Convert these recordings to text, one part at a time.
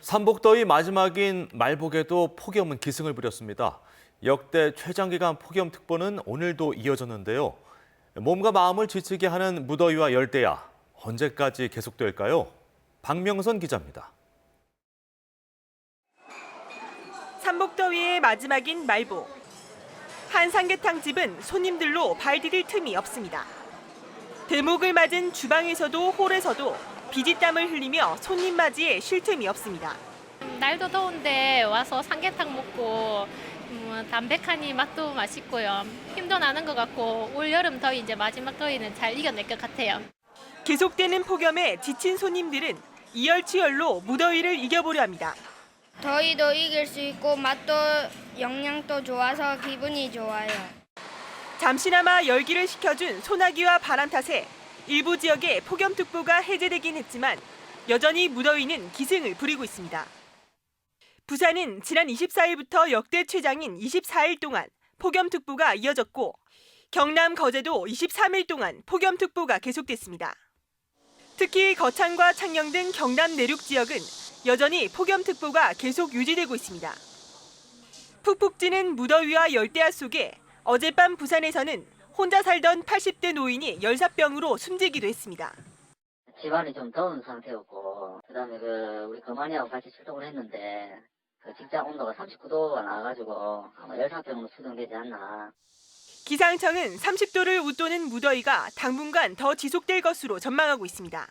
삼복더위 마지막인 말복에도 폭염은 기승을 부렸습니다. 역대 최장기간 폭염특보는 오늘도 이어졌는데요. 몸과 마음을 지치게 하는 무더위와 열대야 언제까지 계속될까요? 박명선 기자입니다. 삼복더위의 마지막인 말복. 한 삼계탕 집은 손님들로 발 디딜 틈이 없습니다. 대목을 맞은 주방에서도 홀에서도 비지땀을 흘리며 손님 맞이에 쉴 틈이 없습니다. 날도 더운데 와서 삼계탕 먹고 음, 담백하니 맛도 맛있고요. 힘도 나는 것 같고 올 여름 더위 이제 마지막 더위는 잘 이겨낼 것 같아요. 계속되는 폭염에 지친 손님들은 이열치열로 무더위를 이겨보려 합니다. 더위도 이길 수 있고 맛도 영양도 좋아서 기분이 좋아요. 잠시나마 열기를 식혀준 소나기와 바람 탓에 일부 지역에 폭염특보가 해제되긴 했지만 여전히 무더위는 기승을 부리고 있습니다. 부산은 지난 24일부터 역대 최장인 24일 동안 폭염특보가 이어졌고 경남 거제도 23일 동안 폭염특보가 계속됐습니다. 특히 거창과 창녕 등 경남 내륙 지역은 여전히 폭염특보가 계속 유지되고 있습니다. 푹푹 찌는 무더위와 열대야 속에 어젯밤 부산에서는 혼자 살던 80대 노인이 열사병으로 숨지기도 했습니다. 집안이 좀 더운 상태였고 그다음에 그 우리 거만이하고 같이 출동을 했는데 그 직장 온도가 39도가 나와가지고 아마 열사병으로 추정되지 않나 기상청은 30도를 웃도는 무더위가 당분간 더 지속될 것으로 전망하고 있습니다.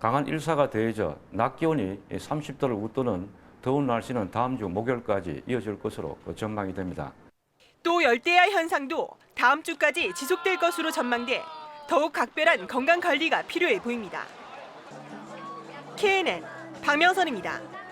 강한 일사가 더해져 낮 기온이 30도를 웃도는 더운 날씨는 다음 주 목요일까지 이어질 것으로 전망이 됩니다. 또 열대야 현상도 다음 주까지 지속될 것으로 전망돼 더욱 각별한 건강 관리가 필요해 보입니다. KNN 박명선입니다.